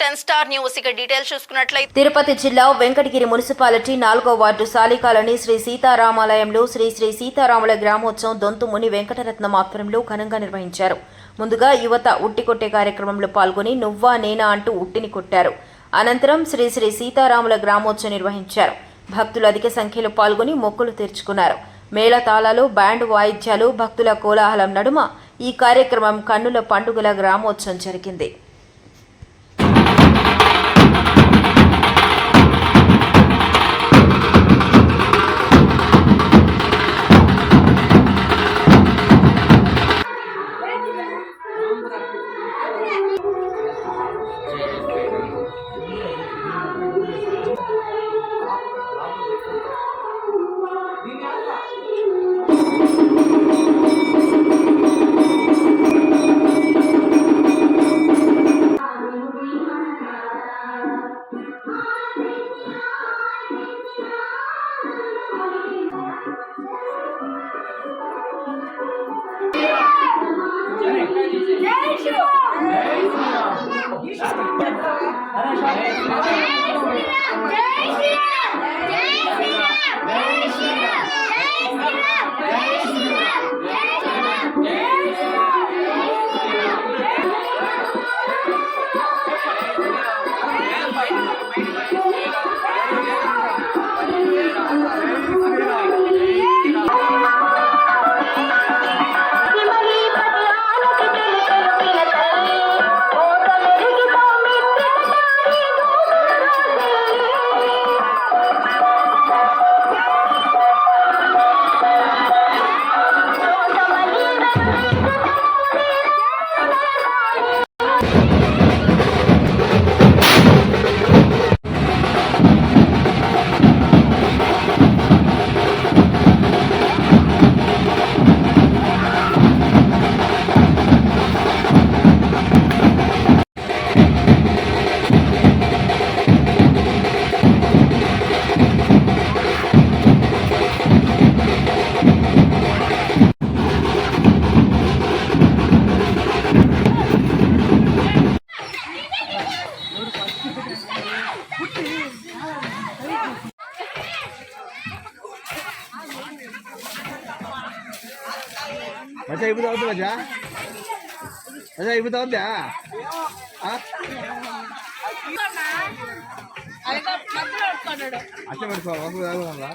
Ten star news. ఇక details చూసుకున్నట్లయితే తిరుపతి జిల్లా వెంకటగిరి మున్సిపాలిటీ నాలుగో వార్డు సాలికాలని శ్రీ సీతారామాలయంలో శ్రీ శ్రీ సీతారాముల గ్రామోత్సవం దొంతుముని వెంకటరత్నం ఆధ్వర్యంలో ఘనంగా నిర్వహించారు. ముందుగా యువత ఉట్టి కొట్టే కార్యక్రమంలో పాల్గొని నువ్వా నేనా అంటూ ఉట్టిని కొట్టారు. అనంతరం శ్రీ శ్రీ సీతారాముల గ్రామోత్సవం నిర్వహించారు. భక్తులు అధిక సంఖ్యలో పాల్గొని మొక్కులు తీర్చుకున్నారు. మేళ తాళాలు బ్యాండ్ వాయిద్యాలు భక్తుల కోలాహలం నడుమ ఈ కార్యక్రమం కన్నుల పండుగల గ్రామోత్సవం జరిగింది. 真是我 Thank you. மச்சா இப்படி வந்து மச்சா மச்சா இப்படி வந்தியா? அச்சம் எடுப்பா வாங்க